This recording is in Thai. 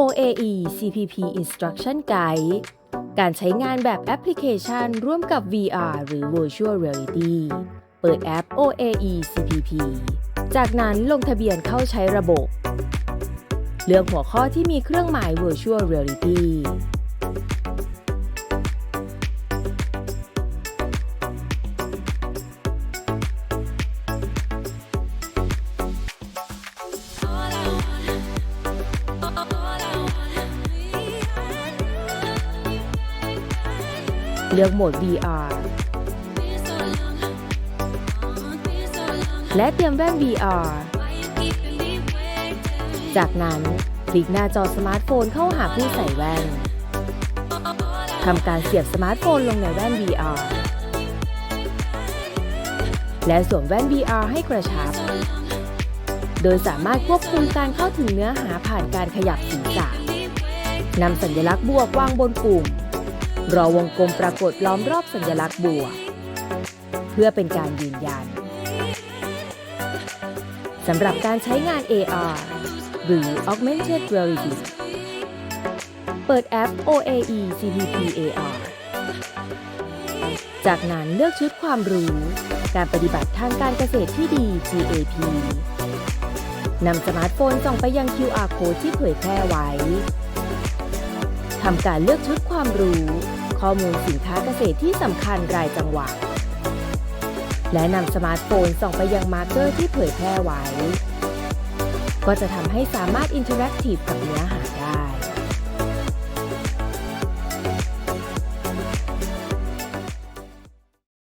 OAE CPP Instruction Guide การใช้งานแบบแอปพลิเคชันร่วมกับ VR หรือ Virtual Reality เปิดแอป OAE CPP จากนั้นลงทะเบียนเข้าใช้ระบบ เลือกหัวข้อที่มีเครื่องหมาย Virtual Reality เลือกโหมด VR และเตรียมแว่น VR จากนั้นคลิกหน้าจอสมาร์ทโฟนเข้าหาผู้ใส่แว่นทำการเสียบสมาร์ทโฟนลงในแว่น VR และสวมแว่น VR ให้กระชับ โดยสามารถควบคุมการเข้าถึงเนื้อหาผ่านการขยับศีรษะนำสัญลักษณ์บวกวางบนปุ่ม รอวงกลมปรากฏล้อมรอบสัญลักษณ์บัว เพื่อเป็นการยืนยันสำหรับการใช้งาน AR หรือ Augmented Reality เปิดแอป OAE CPP AR จากนั้นเลือกชุดความรู้การปฏิบัติทางการเกษตรที่ดี GAP นำสมาร์ทโฟนส่องไปยัง QR code ที่เผยแพร่ไว้ ทำการเลือกชุดความรู้ ข้อมูลสินค้าเกษตรที่สำคัญรายจังหวัด และนำสมาร์ทโฟนส่องไปยังมาร์เกอร์ที่เผยแพร่ไว้ ก็จะทำให้สามารถอินเทอร์แอคทีฟกับเนื้อหาได้